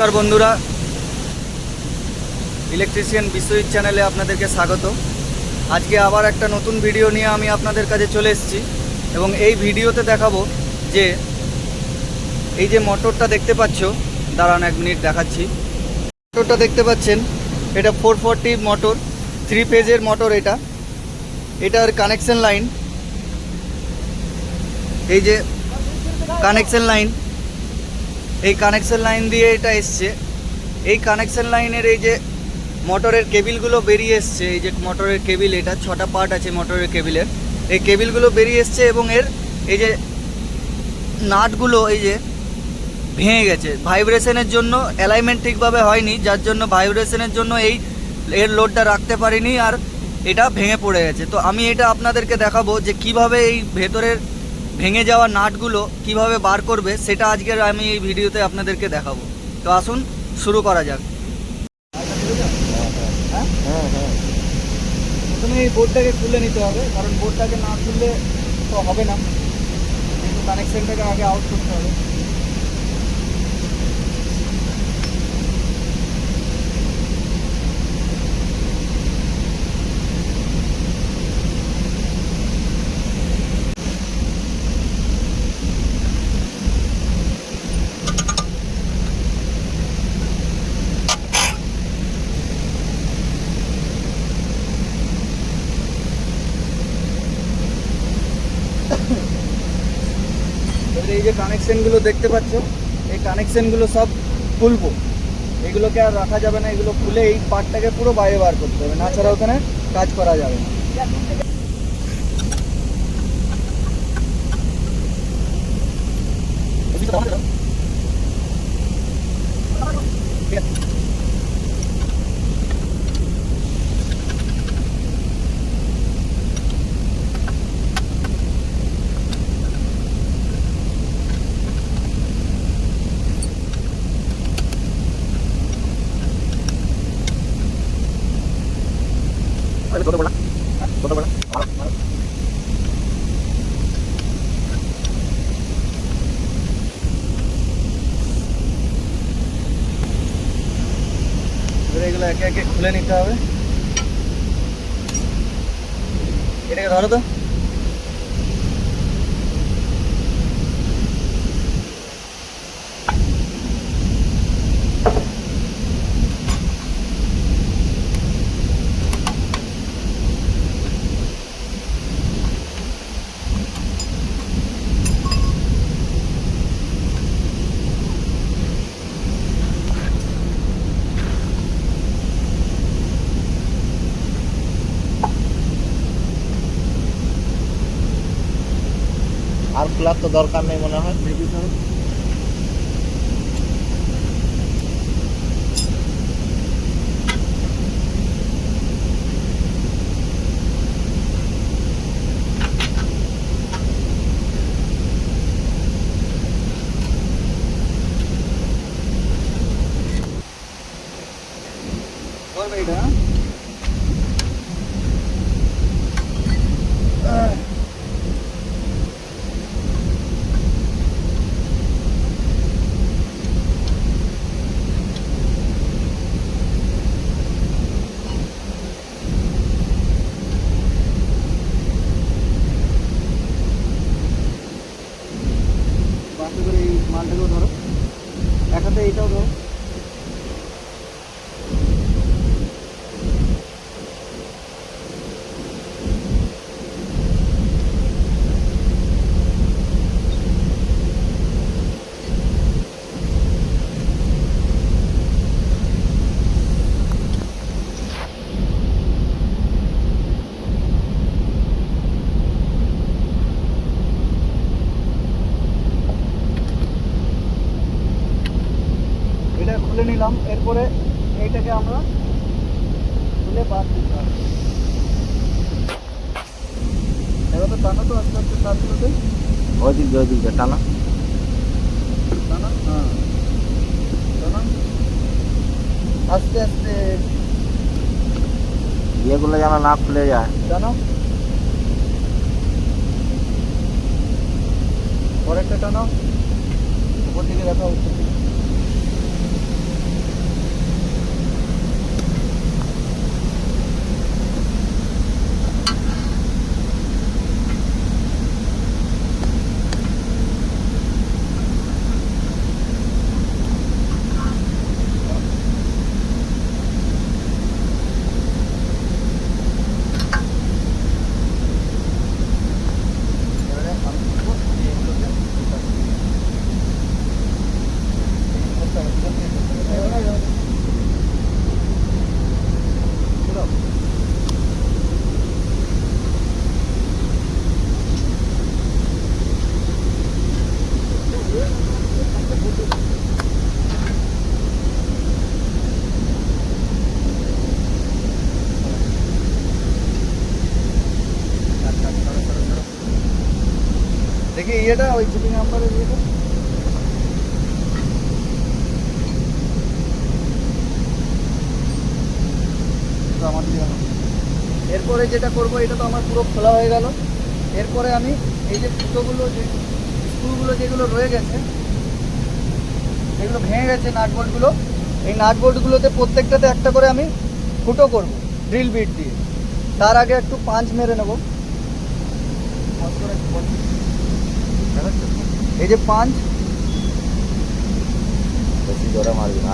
নমস্কার বন্ধুরা। ইলেকট্রিশিয়ান বিশ্বজিৎ চ্যানেলে আপনাদেরকে স্বাগত। আজকে আবার একটা নতুন ভিডিও নিয়ে আমি আপনাদের কাছে চলে এসেছি এবং এই ভিডিওতে দেখাবো যে এই যে মোটরটা দেখতে পাচ্ছ, দাঁড়ান এক মিনিট দেখাচ্ছি। মোটরটা দেখতে পাচ্ছেন, এটা ফোর ফোরটি মোটর থ্রি ফেজের মোটর এটা। এটার কানেকশন লাইন এই যে কানেকশন লাইন এই কানেকশন লাইন দিয়ে এটা এসছে। এই কানেকশন লাইনের এই যে মোটরের কেবিলগুলো বেরিয়ে এসছে, এই যে মোটরের কেবিল এটা ছটা পার্ট আছে মোটরের কেবিলের এই কেবিলগুলো বেরিয়ে এসছে এবং এর এই যে নাটগুলো এই যে ভেঙে গেছে। ভাইব্রেশনের জন্য অ্যালাইনমেন্ট ঠিকভাবে হয়নি, যার জন্য ভাইব্রেশনের জন্য এই এর লোডটা রাখতে পারিনি আর এটা ভেঙে পড়ে গেছে। তো আমি এটা আপনাদেরকে দেখাবো যে কীভাবে এই ভেতরের ভেঙে যাওয়া নাটগুলো কীভাবে বার করবে সেটা আজকের আমি এই ভিডিওতে আপনাদেরকে দেখাবো। তো আসুন, শুরু করা যাক। প্রথমে এই বোর্ডটাকে খুলে নিতে হবে, কারণ বোর্ডটাকে না খুললে তো হবে না। কিন্তু কানেকশনটাকে আগে আউট করতে হবে। এই যে কানেকশানগুলো দেখতে পাচ্ছ, এই কানেকশানগুলো সব খুলবো। এগুলোকে আর রাখা যাবে না, এগুলো খুলে এই পার্টটাকে পুরো বাইরে বার করতে হবে, না ছাড়া ওখানে কাজ করা যাবে না। ছোট বড়া বলা বড়া বলা এগুলো একে একে খুলে নিতে হবে। এটাকে ধরো তো। খোলার তো দরকার নেই মনে হয় দেখি ধরো ধরবে এটা হ্যাঁ? বাসে করে এই মালটাকেও ধরো এক হাতে এইটাও ধরো এটা খুলে নিলাম এরপরে এইটাকে আমরা খুলে বাদ দিতে হবে। এবার তো টানো তো আস্তে আস্তে তারগুলোতে ওই দিক দিয়ে ওই দিয়ে টানা। টানো? হ্যাঁ। টানো? আস্তে আস্তে। ইয়েগুলো যেন না খুলে যায়। টানো? পরেরটা টানো? উপর দিকে রাখা উপর ইয়েটা, ওই নাম্বারের ইয়েটা। এরপরে যেটা করব, এটা তো আমার পুরো খোলা হয়ে গেল। এরপরে আমি এই যে ফুটোগুলো যে স্ক্রুগুলো যেগুলো রয়ে গেছে, যেগুলো ভেঙে গেছে নাট বোল্টগুলো, এই নাট বোল্টগুলোতে প্রত্যেকটাতে একটা করে আমি ফুটো করব, ড্রিল বিট দিয়ে। তার আগে একটু পাঁচ মেরে নেব। এই যে পাঁচ বেশি জোরে মারবি না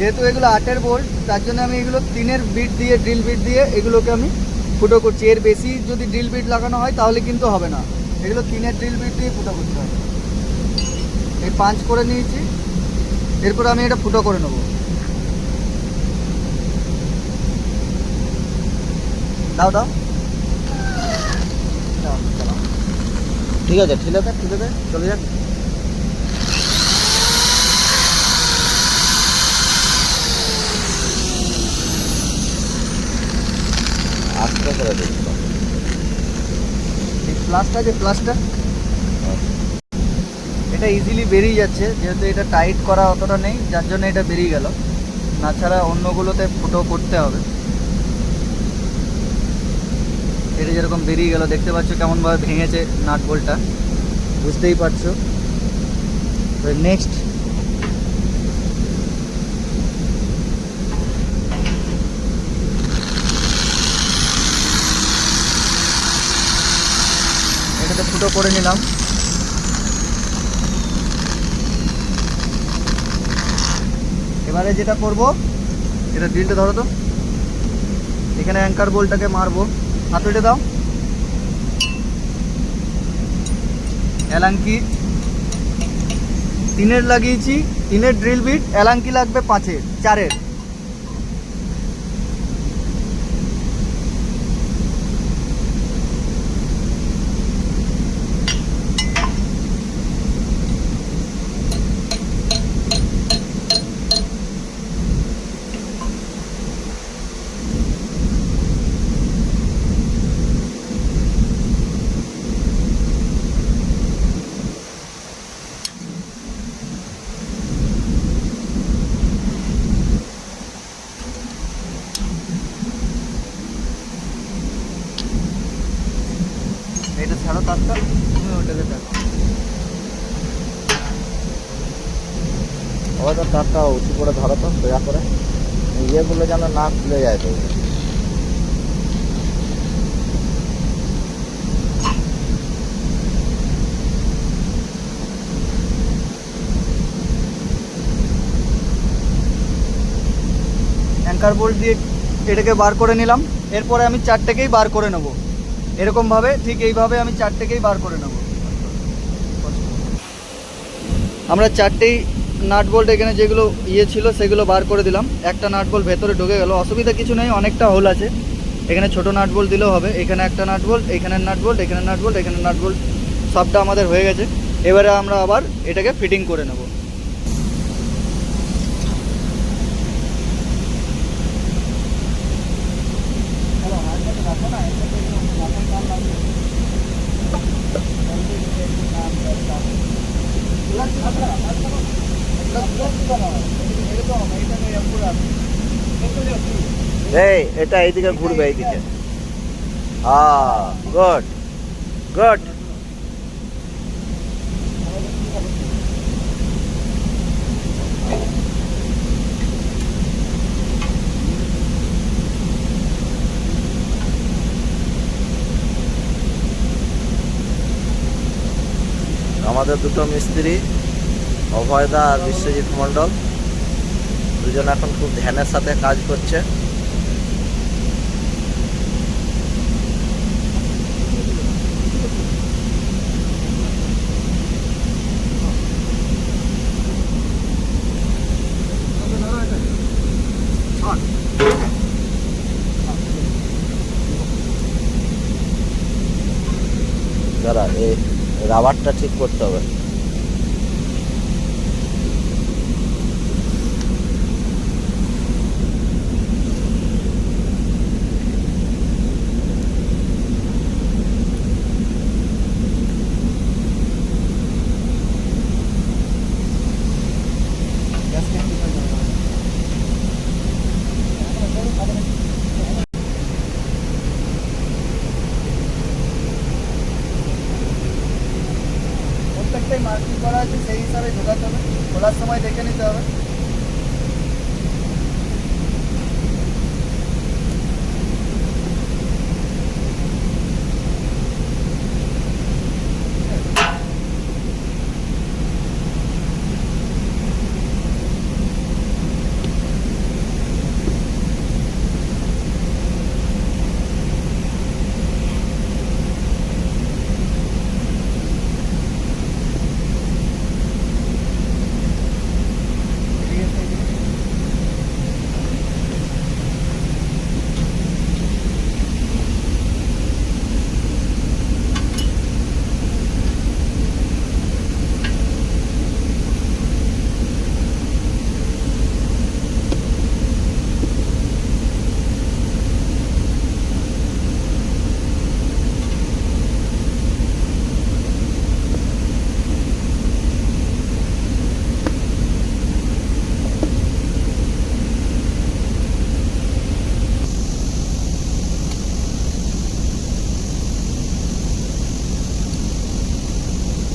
যেহেতু এগুলো আটের বোল্ট, তার জন্য আমি এগুলো তিনের বিট দিয়ে, ড্রিল বিট দিয়ে এগুলোকে আমি ফুটো করছি। এর বেশি যদি ড্রিল বিট লাগানো হয়, তাহলে কিন্তু হবে না। এগুলো তিনের ড্রিল বিট দিয়ে ফুটো করতে হবে। এই পাঁচ করে নিয়েছি। এরপর আমি এটা ফুটো করে নেব। দাও দাও। ঠিক আছে ঠিলে দে ঠিলে দে চলে যাক আস্তে করে যে প্লাসটা এটা ইজিলি বেরিয়ে যাচ্ছে, যেহেতু এটা টাইট করা অতটা নেই, যার জন্য এটা বেরিয়ে গেল। তাছাড়া অন্যগুলোতে ফুটো করতে হবে। এটা যেরকম বেরিয়ে গেল, দেখতে পাচ্ছ কেমনভাবে ভেঙেছে নাট বোল্টটা বুঝতেই পারছ। নেক্সট এটাতে করে নিলাম। এবারে যেটা করব, এটা ড্রিলটা ধরো তো। এখানে অ্যাঙ্কার বোল্টটাকে মারবো। হাতুড়ে দাও। এলাঙ্কি। তিনের লাগিয়েছি, তিনের ড্রিল বিট, এলাঙ্কি লাগবে পাঁচের, চারের এটা ছাড়ো তুমি ওটাকে তারটা উঁচু করে ধরো তো সোজা করে। ইয়েগুলো যেন না খুলে যায় তো। অ্যাঙ্কার বোল্ট দিয়ে এটাকে বার করে নিলাম। এরপরে আমি চারটেকেই বার করে নেব। এরকমভাবে ঠিক এইভাবে আমি চারটেকেই বার করে নেব। আমরা চারটেই নাট বোল্ট এখানে যেগুলো ইয়ে ছিল সেগুলো বার করে দিলাম। একটা নাট বোল্ট ভেতরে ঢুকে গেল। অসুবিধা কিছু নেই, অনেকটা হোল আছে। এখানে ছোট নাট বোল্ট দিলেও হবে। এখানে একটা নাট এখানে নাট এখানে নাট বোল্ট এখানে নাট সবটা আমাদের হয়ে গেছে। এবারে আমরা আবার এটাকে ফিটিং করে নেব। এই, এটা এইদিকে ঘুরবে, এইদিকে। হ্যাঁ গুড গুড। আমাদের দুটো মিস্ত্রি, অভয়দা আর বিশ্বজিৎ মণ্ডল। দুজন এখন খুব ধ্যানের সাথে কাজ করছে দাঁড়া এই রাবারটা ঠিক করতে হবে।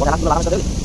ওকে হাতগুলো লাগানোর সাথে আমাদের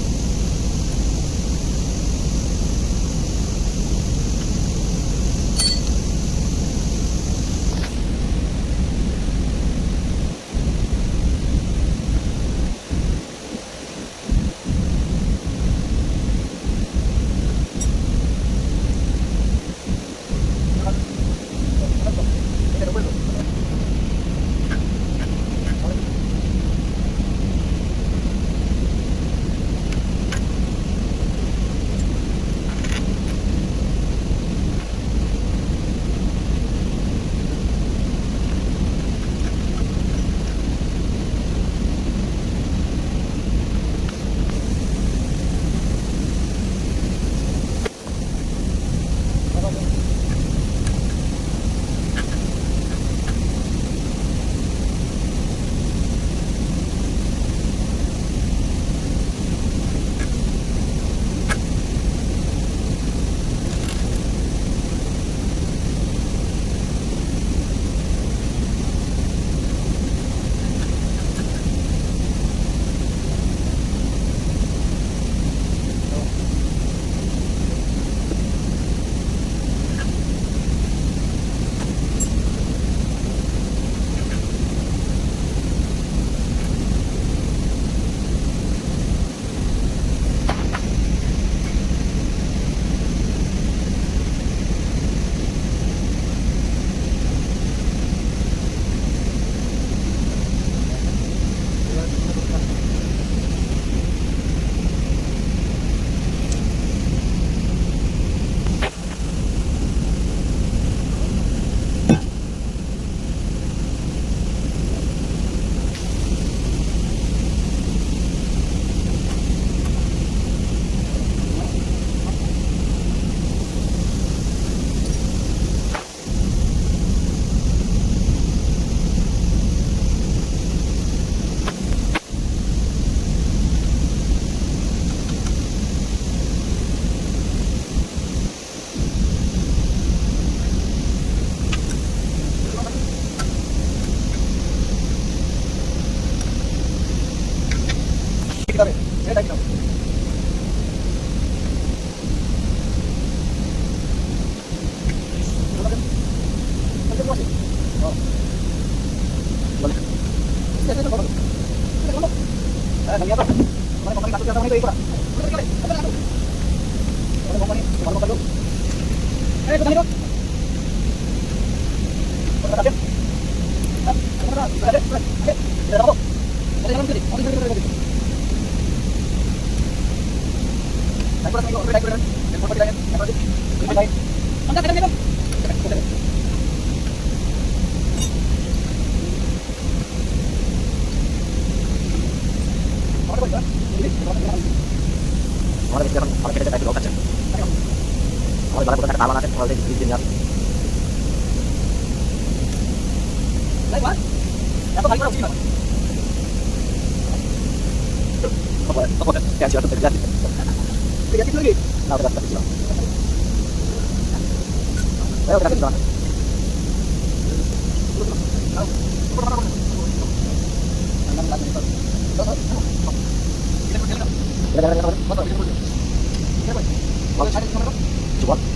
Thank you. Coba.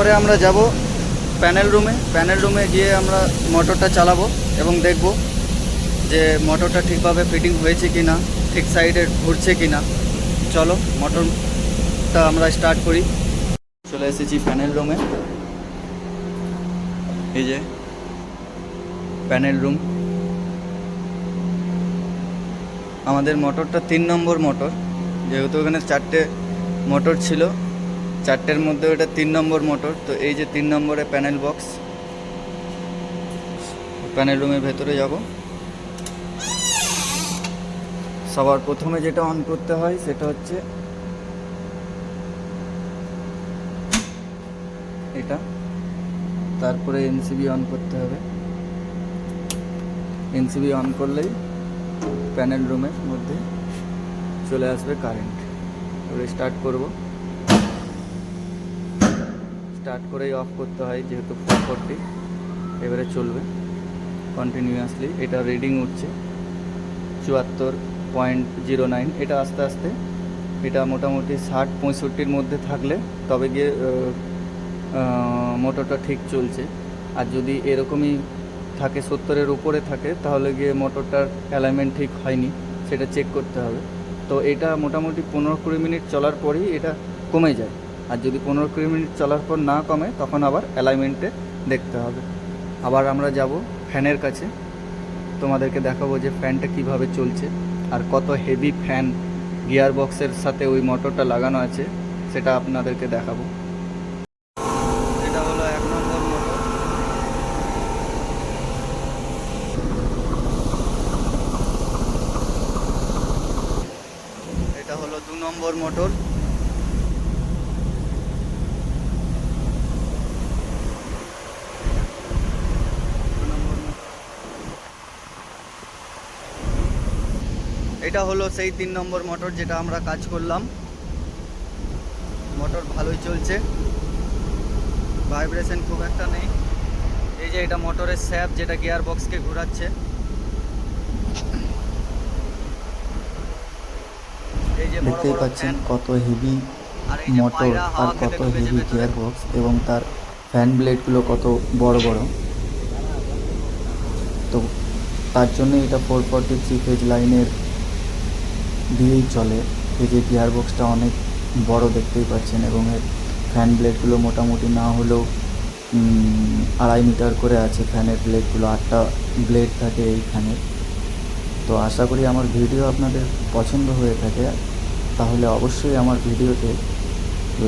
এরপরে আমরা যাব প্যানেল রুমে। প্যানেল রুমে গিয়ে আমরা মোটরটা চালাবো এবং দেখব যে মোটরটা ঠিকভাবে ফিটিং হয়েছে কি না ঠিক সাইডে ঘুরছে কি না চলো, মোটরটা আমরা স্টার্ট করি। চলে এসেছি প্যানেল রুমে। এই যে প্যানেল রুম। আমাদের মোটরটা তিন নম্বর মোটর। যেহেতু ওখানে চারটে মোটর ছিল চারটের মধ্যে ওটা তিন নম্বর মোটর, তো এই যে তিন নম্বরে প্যানেল বক্স প্যানেল রুমের ভেতরে যাব। সবার প্রথমে যেটা অন করতে হয় সেটা হচ্ছে এটা। তারপরে এনসিবি অন করতে হবে। এনসিবি অন করলেই প্যানেল রুমের মধ্যে চলে আসবে কারেন্ট এবারে স্টার্ট করব। স্টার্ট করেই অফ করতে হয়, যেহেতু ফোর ফোরটি এবারে চলবে কন্টিনিউয়াসলি এটা রিডিং উঠছে। চুয়াত্তর পয়েন্ট জিরো নাইন এটা আস্তে আস্তে, এটা মোটামুটি ষাট পঁয়ষট্টির মধ্যে থাকলে, তবে গিয়ে মোটরটা ঠিক চলছে। আর যদি এরকমই থাকে সত্তরের উপরে থাকে, তাহলে গিয়ে মোটরটার অ্যালাইনমেন্ট ঠিক হয়নি। সেটা চেক করতে হবে। তো এটা মোটামুটি পনেরো কুড়ি মিনিট চলার পরেই এটা কমে যায়। আর যদি পনেরো কুড়ি মিনিট চলার পর না কমে, তখন আবার অ্যালাইনমেন্টে দেখতে হবে। আবার আমরা যাব ফ্যানের কাছে। তোমাদেরকে দেখাবো যে ফ্যানটা কীভাবে চলছে আর কত হেভি ফ্যান গিয়ার বক্সের সাথে ওই মোটরটা লাগানো আছে, সেটা আপনাদেরকে দেখাবো। এটা হলো এক নম্বর মোটর এটা হলো দু নম্বর মোটর এটা হলো সেই তিন নম্বর মোটর যেটা আমরা কাজ করলাম। মোটর ভালোই চলছে। ভাইব্রেশন খুব একটা নেই। এই যে এটা মোটরের স্যাপ যেটা গিয়ার বক্সকে ঘোরাচ্ছে। এই যে দেখতেই পাচ্ছেন কত হেভি মোটর আর কত হেভি গিয়ার বক্স এবং তার ফ্যান ব্লেডগুলো কত বড় বড়। তো তার জন্য এটা ফোর ফর্টি থ্রি ফেজ লাইনের দিয়েই চলে। এই যে গিয়ার বক্সটা অনেক বড় দেখতেই পাচ্ছেন এবং এর ফ্যান ব্লেডগুলো মোটামুটি না হলেও আড়াই মিটার করে আছে ফ্যানের ব্লেডগুলো আটটা ব্লেড থাকে এই ফ্যানের তো আশা করি আমার ভিডিও আপনাদের পছন্দ হয়ে থাকে। তাহলে অবশ্যই আমার ভিডিওতে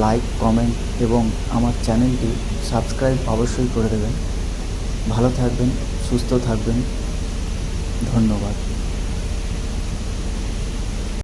লাইক কমেন্ট এবং আমার চ্যানেলটি সাবস্ক্রাইব অবশ্যই করে দেবেন। ভালো থাকবেন, সুস্থ থাকবেন। ধন্যবাদ।